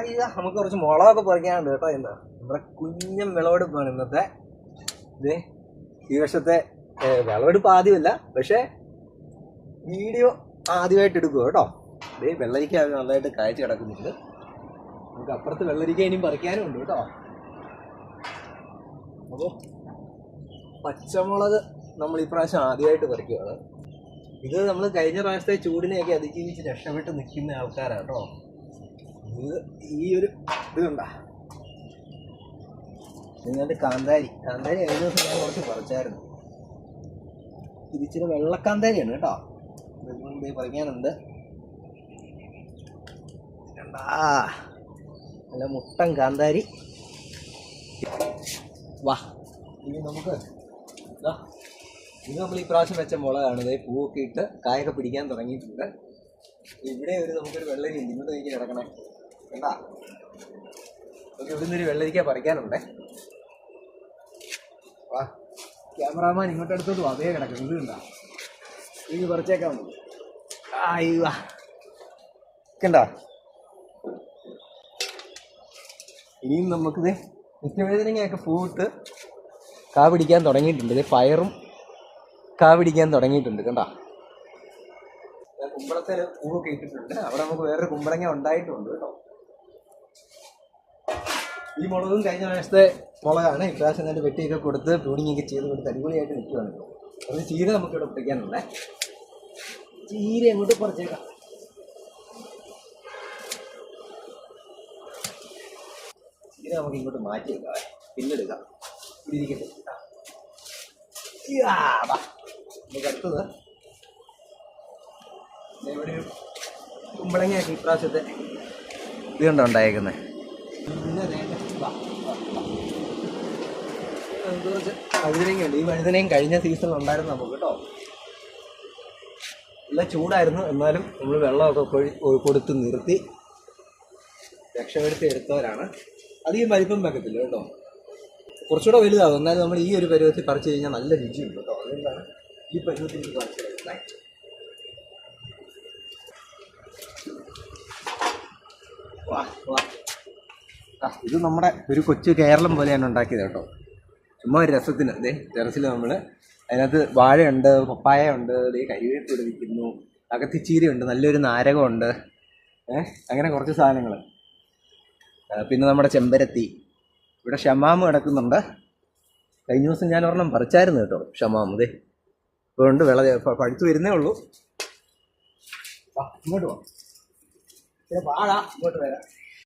അയ്യ നമുക്ക് കുറച്ച് മുളകൊക്കെ പറിക്കാനുണ്ട് കേട്ടോ ഇന്ന്. നമ്മുടെ കുഞ്ഞൻ വിളവെടുപ്പാണ് ഇന്നത്തെ. ഇതേ ഈ വർഷത്തെ വിളവെടുപ്പ് ആദ്യമല്ല പക്ഷേ വീഡിയോ ആദ്യമായിട്ട് എടുക്കുക കേട്ടോ. ഇതേ വെള്ളരിക്ക നല്ലതായിട്ട് കാഴ്ച കിടക്കുന്നുണ്ട്. നമുക്ക് അപ്പുറത്ത് വെള്ളരിക്ക ഇനിയും പറിക്കാനും ഉണ്ട് കേട്ടോ. അപ്പോൾ പച്ചമുളക് നമ്മൾ ഇപ്രാവശ്യം ആദ്യമായിട്ട് പറിക്കുകയാണ്. ഇത് നമ്മൾ കഴിഞ്ഞ പ്രാവശ്യത്തെ ചൂടിനെയൊക്കെ അതിജീവിച്ച് രക്ഷപ്പെട്ട് നിൽക്കുന്ന ആൾക്കാരാണ് കേട്ടോ. ഈ ഒരു ഇത് കണ്ട? നിങ്ങളുടെ കാന്താരി. കാന്താരി കഴിഞ്ഞ ദിവസം ഞാൻ കുറച്ച് പറിച്ചായിരുന്നു. ഇതിച്ചിരി വെള്ളക്കാന്താരിയാണ് കേട്ടോ. ഇതുകൊണ്ട് പറിക്കാനുണ്ട്. നല്ല മുട്ടൻ കാന്താരി. വാ. ഇനി നമുക്ക് ഇത് നമ്മൾ ഈ പ്രാവശ്യം വെച്ച മുളകാണ്. പൂവൊക്കെ ഇട്ട് കായൊക്കെ പിടിക്കാൻ തുടങ്ങിയിട്ടുണ്ട്. ഇവിടെ ഒരു നമുക്കൊരു വെള്ളരി ഉണ്ട്. ഇങ്ങോട്ട് നീക്കി കണ്ടാ നമുക്ക് ഇവിടെ നിന്നൊരു വെള്ളരിക്ക പറിക്കാനുണ്ടേ. വാ. ക്യാമറാമാൻ ഇങ്ങോട്ട് അടുത്തോട്ട് അതേ കിടക്കും. ഇത് കണ്ടാ. ഇത് പറിച്ചേക്കാൻ മതി ഇനിയും നമുക്കിത് നിത്യവേദനയൊക്കെ പൂവിട്ട് കാ പിടിക്കാൻ തുടങ്ങിയിട്ടുണ്ട്. ഇത് പയറും കാ പിടിക്കാൻ തുടങ്ങിയിട്ടുണ്ട്. കണ്ടാ? കുമ്പളത്തിൽ പൂവൊക്കെ ഇട്ടിട്ടുണ്ട്. അവിടെ നമുക്ക് വേറൊരു കുമ്പളങ്ങ ഉണ്ടായിട്ടുണ്ട് കേട്ടോ. ഈ മുളകും കഴിഞ്ഞ പ്രാവശ്യത്തെ മുളകാണ്. ഇപ്രാവശ്യം തന്നെ വെട്ടിയൊക്കെ കൊടുത്ത് ഒക്കെ ചെയ്ത് കൊടുത്ത് അടിപൊളിയായിട്ട് നിൽക്കുകയാണ് അത് ചീര നമുക്കിവിടെ ഇവിടെ പിടിക്കാനുണ്ടേ ചീര അങ്ങോട്ട് കുറച്ചേക്കാം ചീര നമുക്ക് ഇങ്ങോട്ട് മാറ്റി വെക്കാം പിന്നെടുക്കാം. നമുക്ക് അടുത്തത് ഇവിടെ ഒരു കുമ്പളങ്ങയൊക്കെ ഇപ്രാവശ്യത്തെ ഇത് കണ്ടോ ഉണ്ടായേക്കുന്നത് പിന്നെ ദേ, വാ, വാ, വാ. നമുക്ക് കുറച്ച് ഈ വഴുതനയും കഴിഞ്ഞ സീസണിൽ ഉണ്ടായിരുന്നു നമുക്ക് കേട്ടോ. നല്ല ചൂടായിരുന്നു. എന്നാലും നമ്മൾ വെള്ളമൊക്കെ കൊടുത്ത് നിർത്തി രക്ഷപ്പെടുത്തി എടുത്തവരാണ്. അധികം വലിപ്പം വെക്കത്തില്ല കേട്ടോ. കുറച്ചുകൂടെ വലുതാകും എന്നാലും നമ്മൾ ഈ ഒരു പരുവത്തിൽ പറിച്ചു കഴിഞ്ഞാൽ നല്ല രുചിയുണ്ട് കേട്ടോ. അതുകൊണ്ടാണ് ഈ പരുവത്തിൽ പറിച്ചു എടുക്കുന്നത് വാ ഇത് നമ്മുടെ ഒരു കൊച്ചു കേരളം പോലെയാണ് ഉണ്ടാക്കിയത് കേട്ടോ. ചുമ്മാ ഒരു രസത്തിന്. അതെ ടെറസിൽ നമ്മൾ അതിനകത്ത് വാഴയുണ്ട് പപ്പായ ഉണ്ട് ദേ കരിവേപ്പ് പിടിപ്പിക്കുന്നു അകത്തിച്ചീരയുണ്ട് നല്ലൊരു നാരകമുണ്ട്. ഏഹ് അങ്ങനെ കുറച്ച് സാധനങ്ങൾ പിന്നെ നമ്മുടെ ചെമ്പരത്തി. ഇവിടെ ഷമാമ് കിടക്കുന്നുണ്ട്. കഴിഞ്ഞ ദിവസം ഞാൻ ഒരെണ്ണം പറിച്ചായിരുന്നു കേട്ടോ ഷമാമ്. ദേ ഉണ്ട് വിള പഴുത്തു വരുന്നേ ഉള്ളൂ. ഇങ്ങോട്ട് പിന്നെ വാഴ ഇങ്ങോട്ട് വരാം.